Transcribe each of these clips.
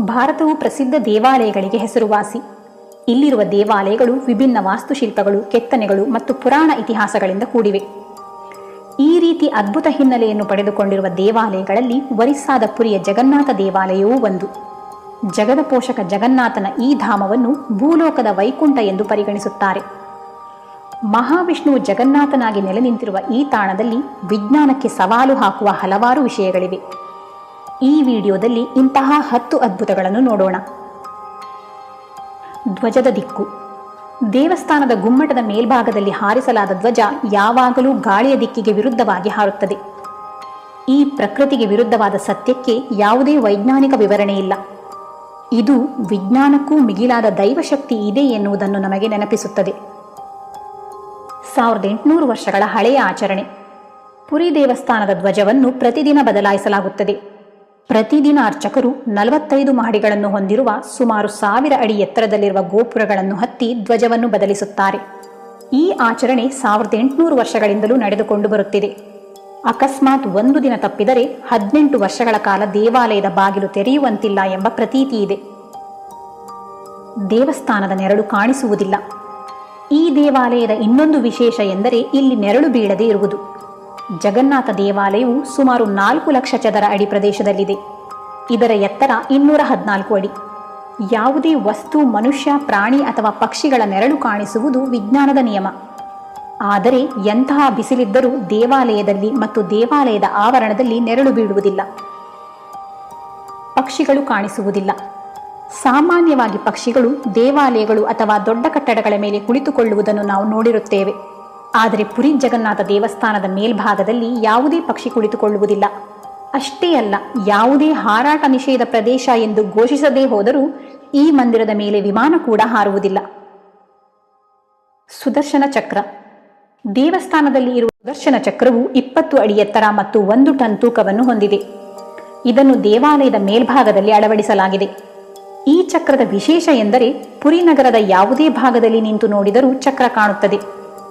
ಭಾರತವು ಪ್ರಸಿದ್ಧ ದೇವಾಲಯಗಳಿಗೆ ಹೆಸರುವಾಸಿ. ಇಲ್ಲಿರುವ ದೇವಾಲಯಗಳು ವಿಭಿನ್ನ ವಾಸ್ತುಶಿಲ್ಪಗಳು, ಕೆತ್ತನೆಗಳು ಮತ್ತು ಪುರಾಣ ಇತಿಹಾಸಗಳಿಂದ ಕೂಡಿವೆ. ಈ ರೀತಿ ಅದ್ಭುತ ಹಿನ್ನೆಲೆಯನ್ನು ಪಡೆದುಕೊಂಡಿರುವ ದೇವಾಲಯಗಳಲ್ಲಿ ಒರಿಸ್ಸಾದ ಪುರಿಯ ಜಗನ್ನಾಥ ದೇವಾಲಯವೂ ಒಂದು. ಜಗದ ಪೋಷಕ ಜಗನ್ನಾಥನ ಈ ಧಾಮವನ್ನು ಭೂಲೋಕದ ವೈಕುಂಠ ಎಂದು ಪರಿಗಣಿಸುತ್ತಾರೆ. ಮಹಾವಿಷ್ಣುವು ಜಗನ್ನಾಥನಾಗಿ ನೆಲೆ ನಿಂತಿರುವ ಈ ತಾಣದಲ್ಲಿ ವಿಜ್ಞಾನಕ್ಕೆ ಸವಾಲು ಹಾಕುವ ಹಲವಾರು ವಿಷಯಗಳಿವೆ. ಈ ವಿಡಿಯೋದಲ್ಲಿ ಇಂತಹ ಹತ್ತು ಅದ್ಭುತಗಳನ್ನು ನೋಡೋಣ. ಧ್ವಜದ ದಿಕ್ಕು. ದೇವಸ್ಥಾನದ ಗುಮ್ಮಟದ ಮೇಲ್ಭಾಗದಲ್ಲಿ ಹಾರಿಸಲಾದ ಧ್ವಜ ಯಾವಾಗಲೂ ಗಾಳಿಯ ದಿಕ್ಕಿಗೆ ವಿರುದ್ಧವಾಗಿ ಹಾರುತ್ತದೆ. ಈ ಪ್ರಕೃತಿಗೆ ವಿರುದ್ಧವಾದ ಸತ್ಯಕ್ಕೆ ಯಾವುದೇ ವೈಜ್ಞಾನಿಕ ವಿವರಣೆ ಇಲ್ಲ. ಇದು ವಿಜ್ಞಾನಕ್ಕೂ ಮಿಗಿಲಾದ ದೈವಶಕ್ತಿ ಇದೆ ಎನ್ನುವುದನ್ನು ನಮಗೆ ನೆನಪಿಸುತ್ತದೆ. ಸಾವಿರದ ಎಂಟುನೂರು ವರ್ಷಗಳ ಹಳೆಯ ಆಚರಣೆ. ಪುರಿ ದೇವಸ್ಥಾನದ ಧ್ವಜವನ್ನು ಪ್ರತಿದಿನ ಬದಲಾಯಿಸಲಾಗುತ್ತದೆ. ಪ್ರತಿದಿನ ಅರ್ಚಕರು ನಲವತ್ತೈದು ಮಹಡಿಗಳನ್ನು ಹೊಂದಿರುವ ಸುಮಾರು ಸಾವಿರ ಅಡಿ ಎತ್ತರದಲ್ಲಿರುವ ಗೋಪುರಗಳನ್ನು ಹತ್ತಿ ಧ್ವಜವನ್ನು ಬದಲಿಸುತ್ತಾರೆ. ಈ ಆಚರಣೆ ಸಾವಿರದ ಎಂಟುನೂರು ವರ್ಷಗಳಿಂದಲೂ ನಡೆದುಕೊಂಡು ಬರುತ್ತಿದೆ. ಅಕಸ್ಮಾತ್ ಒಂದು ದಿನ ತಪ್ಪಿದರೆ ಹದಿನೆಂಟು ವರ್ಷಗಳ ಕಾಲ ದೇವಾಲಯದ ಬಾಗಿಲು ತೆರೆಯುವಂತಿಲ್ಲ ಎಂಬ ಪ್ರತೀತಿ ಇದೆ. ದೇವಸ್ಥಾನದ ನೆರಳು ಕಾಣಿಸುವುದಿಲ್ಲ. ಈ ದೇವಾಲಯದ ಇನ್ನೊಂದು ವಿಶೇಷ ಎಂದರೆ ಇಲ್ಲಿ ನೆರಳು ಬೀಳದೆ ಇರುವುದು. ಜಗನ್ನಾಥ ದೇವಾಲಯವು ಸುಮಾರು ನಾಲ್ಕು ಲಕ್ಷ ಚದರ ಅಡಿ ಪ್ರದೇಶದಲ್ಲಿದೆ. ಇದರ ಎತ್ತರ ಇನ್ನೂರ ಹದಿನಾಲ್ಕು ಅಡಿ. ಯಾವುದೇ ವಸ್ತು, ಮನುಷ್ಯ, ಪ್ರಾಣಿ ಅಥವಾ ಪಕ್ಷಿಗಳ ನೆರಳು ಕಾಣಿಸುವುದು ವಿಜ್ಞಾನದ ನಿಯಮ. ಆದರೆ ಎಂತಹ ಬಿಸಿಲಿದ್ದರೂ ದೇವಾಲಯದಲ್ಲಿ ಮತ್ತು ದೇವಾಲಯದ ಆವರಣದಲ್ಲಿ ನೆರಳು ಬೀಳುವುದಿಲ್ಲ. ಪಕ್ಷಿಗಳು ಕಾಣಿಸುವುದಿಲ್ಲ. ಸಾಮಾನ್ಯವಾಗಿ ಪಕ್ಷಿಗಳು ದೇವಾಲಯಗಳು ಅಥವಾ ದೊಡ್ಡ ಕಟ್ಟಡಗಳ ಮೇಲೆ ಕುಳಿತುಕೊಳ್ಳುವುದನ್ನು ನಾವು ನೋಡಿರುತ್ತೇವೆ. ಆದರೆ ಪುರಿ ಜಗನ್ನಾಥ ದೇವಸ್ಥಾನದ ಮೇಲ್ಭಾಗದಲ್ಲಿ ಯಾವುದೇ ಪಕ್ಷಿ ಕುಳಿತುಕೊಳ್ಳುವುದಿಲ್ಲ. ಅಷ್ಟೇ ಅಲ್ಲ, ಯಾವುದೇ ಹಾರಾಟ ನಿಷೇಧ ಪ್ರದೇಶ ಎಂದು ಘೋಷಿಸದೇ ಹೋದರೂ ಈ ಮಂದಿರದ ಮೇಲೆ ವಿಮಾನ ಕೂಡ ಹಾರುವುದಿಲ್ಲ. ಸುದರ್ಶನ ಚಕ್ರ. ದೇವಸ್ಥಾನದಲ್ಲಿ ಇರುವ ಸುದರ್ಶನ ಚಕ್ರವು ಇಪ್ಪತ್ತು ಅಡಿ ಎತ್ತರ ಮತ್ತು ಒಂದು ಟನ್ ತೂಕವನ್ನು ಹೊಂದಿದೆ. ಇದನ್ನು ದೇವಾಲಯದ ಮೇಲ್ಭಾಗದಲ್ಲಿ ಅಳವಡಿಸಲಾಗಿದೆ. ಈ ಚಕ್ರದ ವಿಶೇಷ ಎಂದರೆ ಪುರಿ ನಗರದ ಯಾವುದೇ ಭಾಗದಲ್ಲಿ ನಿಂತು ನೋಡಿದರೂ ಚಕ್ರ ಕಾಣುತ್ತದೆ.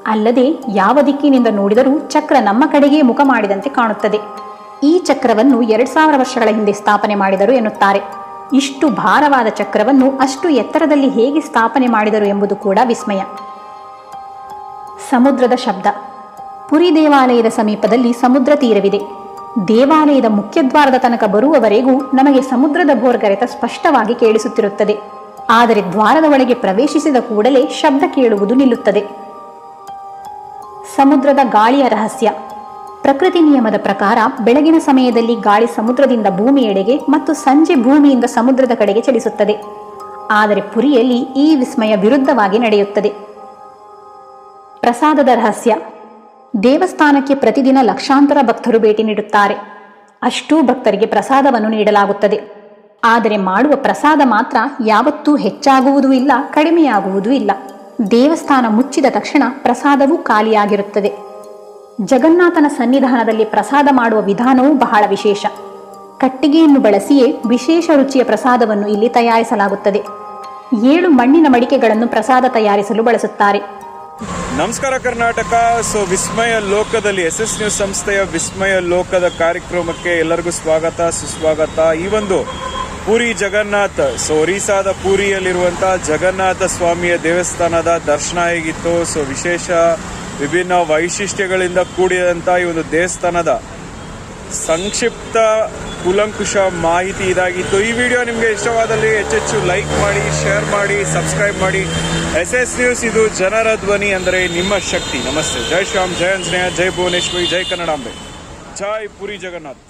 ಅಲ್ಲದೆ ಯಾವ ದಿಕ್ಕಿನಿಂದ ನೋಡಿದರೂ ಚಕ್ರ ನಮ್ಮ ಕಡೆಗೆ ಮುಖ ಮಾಡಿದಂತೆ ಕಾಣುತ್ತದೆ. ಈ ಚಕ್ರವನ್ನು ಎರಡ್ ಸಾವಿರ ವರ್ಷಗಳ ಹಿಂದೆ ಸ್ಥಾಪನೆ ಮಾಡಿದರು ಎನ್ನುತ್ತಾರೆ. ಇಷ್ಟು ಭಾರವಾದ ಚಕ್ರವನ್ನು ಅಷ್ಟು ಎತ್ತರದಲ್ಲಿ ಹೇಗೆ ಸ್ಥಾಪನೆ ಮಾಡಿದರು ಎಂಬುದು ಕೂಡ ವಿಸ್ಮಯ. ಸಮುದ್ರದ ಶಬ್ದ. ಪುರಿ ದೇವಾಲಯದ ಸಮೀಪದಲ್ಲಿ ಸಮುದ್ರ ತೀರವಿದೆ. ದೇವಾಲಯದ ಮುಖ್ಯದ್ವಾರದ ತನಕ ಬರುವವರೆಗೂ ನಮಗೆ ಸಮುದ್ರದ ಭೋರ್ಗರೆತ ಸ್ಪಷ್ಟವಾಗಿ ಕೇಳಿಸುತ್ತಿರುತ್ತದೆ. ಆದರೆ ದ್ವಾರದ ಒಳಗೆ ಪ್ರವೇಶಿಸಿದ ಕೂಡಲೇ ಶಬ್ದ ಕೇಳುವುದು ನಿಲ್ಲುತ್ತದೆ. ಸಮುದ್ರದ ಗಾಳಿಯ ರಹಸ್ಯ. ಪ್ರಕೃತಿ ನಿಯಮದ ಪ್ರಕಾರ ಬೆಳಗಿನ ಸಮಯದಲ್ಲಿ ಗಾಳಿ ಸಮುದ್ರದಿಂದ ಭೂಮಿಯೆಡೆಗೆ ಮತ್ತು ಸಂಜೆ ಭೂಮಿಯಿಂದ ಸಮುದ್ರದ ಕಡೆಗೆ ಚಲಿಸುತ್ತದೆ. ಆದರೆ ಪುರಿಯಲ್ಲಿ ಈ ವಿಸ್ಮಯ ವಿರುದ್ಧವಾಗಿ ನಡೆಯುತ್ತದೆ. ಪ್ರಸಾದದ ರಹಸ್ಯ. ದೇವಸ್ಥಾನಕ್ಕೆ ಪ್ರತಿದಿನ ಲಕ್ಷಾಂತರ ಭಕ್ತರು ಭೇಟಿ ನೀಡುತ್ತಾರೆ. ಅಷ್ಟೂ ಭಕ್ತರಿಗೆ ಪ್ರಸಾದವನ್ನು ನೀಡಲಾಗುತ್ತದೆ. ಆದರೆ ಮಾಡುವ ಪ್ರಸಾದ ಮಾತ್ರ ಯಾವತ್ತೂ ಹೆಚ್ಚಾಗುವುದೂ ಇಲ್ಲ, ಕಡಿಮೆಯಾಗುವುದೂ ಇಲ್ಲ. ದೇವಸ್ಥಾನ ಮುಚ್ಚಿದ ತಕ್ಷಣ ಪ್ರಸಾದವೂ ಖಾಲಿಯಾಗಿರುತ್ತದೆ. ಜಗನ್ನಾಥನ ಸನ್ನಿಧಾನದಲ್ಲಿ ಪ್ರಸಾದ ಮಾಡುವ ವಿಧಾನವೂ ಬಹಳ ವಿಶೇಷ. ಕಟ್ಟಿಗೆಯನ್ನು ಬಳಸಿಯೇ ವಿಶೇಷ ರುಚಿಯ ಪ್ರಸಾದವನ್ನು ಇಲ್ಲಿ ತಯಾರಿಸಲಾಗುತ್ತದೆ. ಏಳು ಮಣ್ಣಿನ ಮಡಿಕೆಗಳನ್ನು ಪ್ರಸಾದ ತಯಾರಿಸಲು ಬಳಸುತ್ತಾರೆ. ನಮಸ್ಕಾರ ಕರ್ನಾಟಕ. ಸೊ, ವಿಸ್ಮಯ ಲೋಕದಲ್ಲಿ ಎಸ್ ಎಸ್ ನ್ಯೂಸ್ ಸಂಸ್ಥೆಯ ವಿಸ್ಮಯ ಲೋಕದ ಕಾರ್ಯಕ್ರಮಕ್ಕೆ ಎಲ್ಲರಿಗೂ ಸ್ವಾಗತ, ಸುಸ್ವಾಗತ. ಈ ಒಂದು ಪುರಿ ಜಗನ್ನಾಥ್. ಸೊ ಒರಿಸ್ಸಾದ ಪುರಿಯಲ್ಲಿರುವಂಥ ಜಗನ್ನಾಥ ಸ್ವಾಮಿಯ ದೇವಸ್ಥಾನದ ದರ್ಶನ ಹೇಗಿತ್ತು? ಸೊ ವಿಶೇಷ ವಿಭಿನ್ನ ವೈಶಿಷ್ಟ್ಯಗಳಿಂದ ಕೂಡಿದಂತ ಈ ಒಂದು ದೇವಸ್ಥಾನದ ಸಂಕ್ಷಿಪ್ತ ಕುಲಂಕುಷ ಮಾಹಿತಿ ಇದಾಗಿತ್ತು. ಈ ವಿಡಿಯೋ ನಿಮಗೆ ಇಷ್ಟವಾದಲ್ಲಿ ಹೆಚ್ಚೆಚ್ಚು ಲೈಕ್ ಮಾಡಿ, ಶೇರ್ ಮಾಡಿ, ಸಬ್ಸ್ಕ್ರೈಬ್ ಮಾಡಿ. ಎಸ್ ಎಸ್ ನ್ಯೂಸ್ ಇದು ಜನರ ಧ್ವನಿ ಅಂದರೆ ನಿಮ್ಮ ಶಕ್ತಿ. ನಮಸ್ತೆ. ಜೈ ಶ್ಯಾಮ್ ಜಯ ಅಂಜನೇಯ ಜೈ ಭುವನೇಶ್ವರಿ, ಜೈ ಕನ್ನಡಾಂಬೆ. ಜೈ ಪುರಿ ಜಗನ್ನಾಥ್.